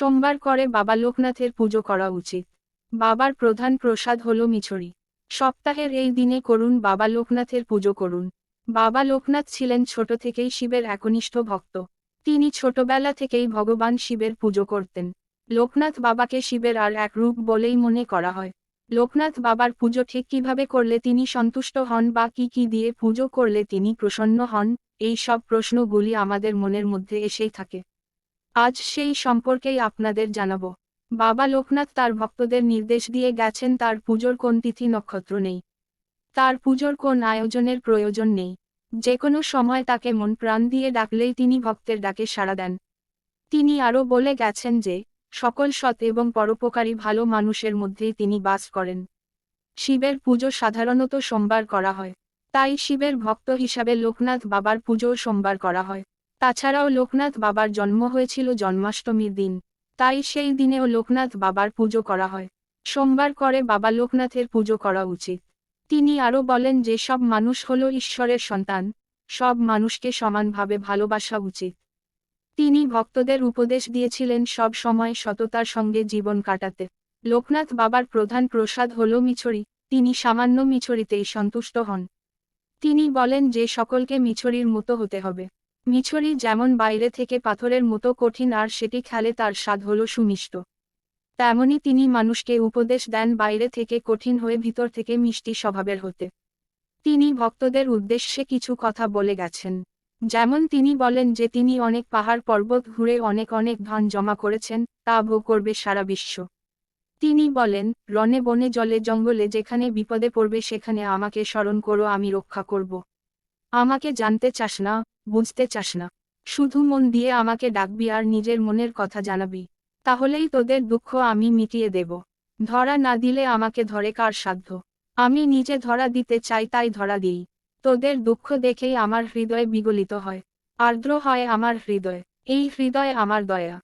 সোমবার করে বাবা লোকনাথের পুজো করা উচিত। বাবার প্রধান প্রসাদ হল মিছরি। সপ্তাহের এই দিনে করুন বাবা লোকনাথের পুজো করুন। বাবা লোকনাথ ছিলেন ছোট থেকেই শিবের একনিষ্ঠ ভক্ত। তিনি ছোটবেলা থেকেই ভগবান শিবের পুজো করতেন। লোকনাথ বাবাকে শিবের আর এক রূপ বলেই মনে করা হয়। লোকনাথ বাবার পুজো ঠিক কীভাবে করলে তিনি সন্তুষ্ট হন বা কি কি দিয়ে পুজো করলে তিনি প্রসন্ন হন, এই সব প্রশ্নগুলি আমাদের মনের মধ্যে এসেই থাকে। আজ সেই সম্পর্কেই আপনাদের জানাব। বাবা লোকনাথ তার ভক্তদের নির্দেশ দিয়ে গেছেন তার পুজোর কোন তিথি নক্ষত্র নেই। তার পুজোর কোন আয়োজনের প্রয়োজন নেই। যে কোনো সময় তাকে মন প্রাণ দিয়ে ডাকলেই তিনি ভক্তের ডাকে সাড়া দেন। তিনি আরও বলে গেছেন যে, সকল সৎ এবং পরোপকারী ভালো মানুষের মধ্যেই তিনি বাস করেন। শিবের পুজো সাধারণত সোমবার করা হয়। তাই শিবের ভক্ত হিসাবে লোকনাথ বাবার পুজো সোমবার করা হয়। তাছাড়াও লোকনাথ বাবার জন্ম হয়েছিল জন্মাষ্টমীর দিন, তাই সেই দিনেও লোকনাথ বাবার পুজো করা হয়। সোমবার করে বাবা লোকনাথের পুজো করা উচিত। তিনি আরও বলেন যে সব মানুষ হল ঈশ্বরের সন্তান, সব মানুষকে সমানভাবে ভালোবাসা উচিত। তিনি ভক্তদের উপদেশ দিয়েছিলেন সব সময় সততার সঙ্গে জীবন কাটাতে। লোকনাথ বাবার প্রধান প্রসাদ হল মিছরি, তিনি সামান্য মিছরিতেই সন্তুষ্ট হন। তিনি বলেন যে সকলকে মিছরির মতো হতে হবে। মিছরি যেমন বাইরে থেকে পাথরের মতো কঠিন আর সেটি খেলে তার স্বাদ হল সুমিষ্ট। তেমনি তিনি মানুষকে উপদেশ দেন বাইরে থেকে কঠিন হয়ে ভিতর থেকে মিষ্টি স্বভাবের হতে। তিনি ভক্তদের উদ্দেশ্যে কিছু কথা বলে গেছেন। যেমন তিনি বলেন যে তিনি অনেক পাহাড় পর্বত ঘুরে অনেক অনেক ধন জমা করেছেন, তা ভোগ করবে সারা বিশ্ব। তিনি বলেন রনে বনে জলে জঙ্গলে যেখানে বিপদে পড়বে সেখানে আমাকে স্মরণ করো, আমি রক্ষা করব। আমাকে জানতে চাস না বুঝতে চাস না। শুধু মন দিয়ে আমাকে ডাকবি আর নিজের মনের কথা জানাবি। তাহলেই তোদের দুঃখ আমি মিটিয়ে দেব। ধরা না দিলে আমাকে ধরে কার সাধ্য? আমি নিজে ধরা দিতে চাই তাই ধরা দিই। তোদের দুঃখ দেখেই আমার হৃদয় বিগলিত হয়। আর্দ্র হয় আমার হৃদয়। এই হৃদয় আমার দয়া।